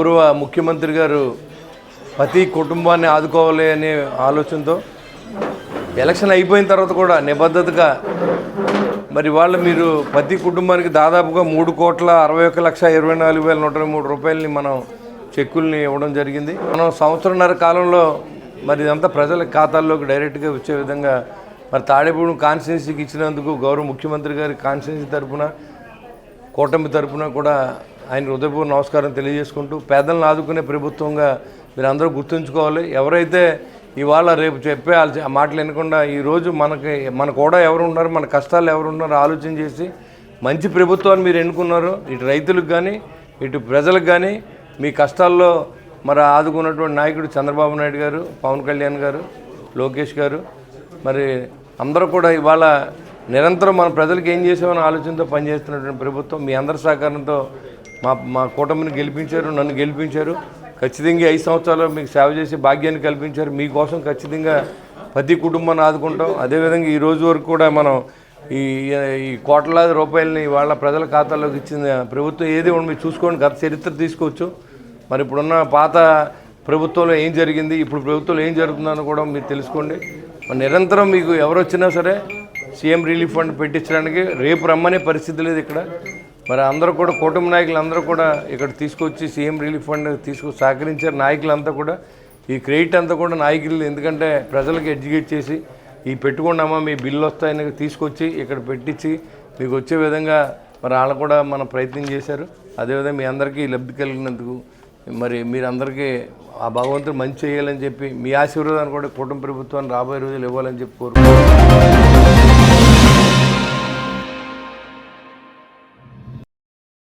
పూర్వ ముఖ్యమంత్రి గారు ప్రతి కుటుంబాన్ని ఆదుకోవాలి అనే ఆలోచనతో ఎలక్షన్ అయిపోయిన తర్వాత కూడా నిబద్ధతగా మరి వాళ్ళు మీరు ప్రతి కుటుంబానికి దాదాపుగా మూడు కోట్ల అరవై ఒక్క లక్ష ఇరవై నాలుగు వేల నూట మూడు రూపాయలని మనం చెక్కుల్ని ఇవ్వడం జరిగింది. మనం సంవత్సరంన్నర కాలంలో మరి ఇదంతా ప్రజల ఖాతాల్లోకి డైరెక్ట్గా వచ్చే విధంగా మరి తాడేపూడి కాన్స్టిట్యున్సీకి ఇచ్చినందుకు గౌరవ ముఖ్యమంత్రి గారి కాన్స్టిట్యున్సీ తరఫున కూటమి తరఫున కూడా ఆయన హృదయపూర్వ నమస్కారం తెలియజేసుకుంటూ పేదలను ఆదుకునే ప్రభుత్వంగా మీరు అందరూ గుర్తుంచుకోవాలి. ఎవరైతే ఇవాళ రేపు చెప్పే ఆ మాటలు వినకుండా ఈరోజు మనకి మన కూడా ఎవరు ఉన్నారు మన కష్టాలు ఎవరు ఉన్నారు ఆలోచన చేసి మంచి ప్రభుత్వాన్ని మీరు ఎన్నుకున్నారు. ఇటు రైతులకు కానీ ఇటు ప్రజలకు కానీ మీ కష్టాల్లో మరి ఆదుకున్నటువంటి నాయకుడు చంద్రబాబు నాయుడు గారు పవన్ కళ్యాణ్ గారు లోకేష్ గారు మరి అందరూ కూడా ఇవాళ నిరంతరం మన ప్రజలకు ఏం చేసామని ఆలోచనతో పనిచేస్తున్నటువంటి ప్రభుత్వం మీ అందరి సహకారంతో మా మా కూటమిని గెలిపించారు నన్ను గెలిపించారు. ఖచ్చితంగా ఐదు సంవత్సరాలు మీకు సేవ చేసే భాగ్యాన్ని కల్పించారు. మీకోసం ఖచ్చితంగా ప్రతి కుటుంబాన్ని ఆదుకుంటాం. అదేవిధంగా ఈ రోజు వరకు కూడా మనం ఈ ఈ కోట్లాది రూపాయలని వాళ్ళ ప్రజల ఖాతాలోకి ఇచ్చిన ప్రభుత్వం ఏది మీరు చూసుకోండి. గత చరిత్ర తీసుకోవచ్చు. మరి ఇప్పుడున్న పాత ప్రభుత్వంలో ఏం జరిగింది ఇప్పుడు ప్రభుత్వంలో ఏం జరుగుతుందని కూడా మీరు తెలుసుకోండి. మరి నిరంతరం మీకు ఎవరు వచ్చినా సరే సీఎం రిలీఫ్ ఫండ్ పెట్టించడానికి రేపు రమ్మనే పరిస్థితి లేదు ఇక్కడ. మరి అందరూ కూడా కుటుంబ నాయకులు అందరూ కూడా ఇక్కడ తీసుకొచ్చి సీఎం రిలీఫ్ ఫండ్ తీసుకు సహకరించారు నాయకులంతా కూడా. ఈ క్రెడిట్ అంతా కూడా నాయకులు ఎందుకంటే ప్రజలకు ఎడ్యుకేట్ చేసి ఈ పెట్టుకున్నామా మీ బిల్లు వస్తాయని తీసుకొచ్చి ఇక్కడ పెట్టించి మీకు వచ్చే విధంగా మరి వాళ్ళు కూడా మన ప్రయత్నం చేశారు. అదేవిధంగా మీ అందరికీ లబ్ధి కలిగినందుకు మరి మీరందరికీ ఆ భగవంతుడు మంచి చేయాలని చెప్పి మీ ఆశీర్వాదాన్ని కూడా కుటుంబ ప్రభుత్వాన్ని రాబోయే రోజులు ఇవ్వాలని చెప్పి కోరుకుంటున్నాను.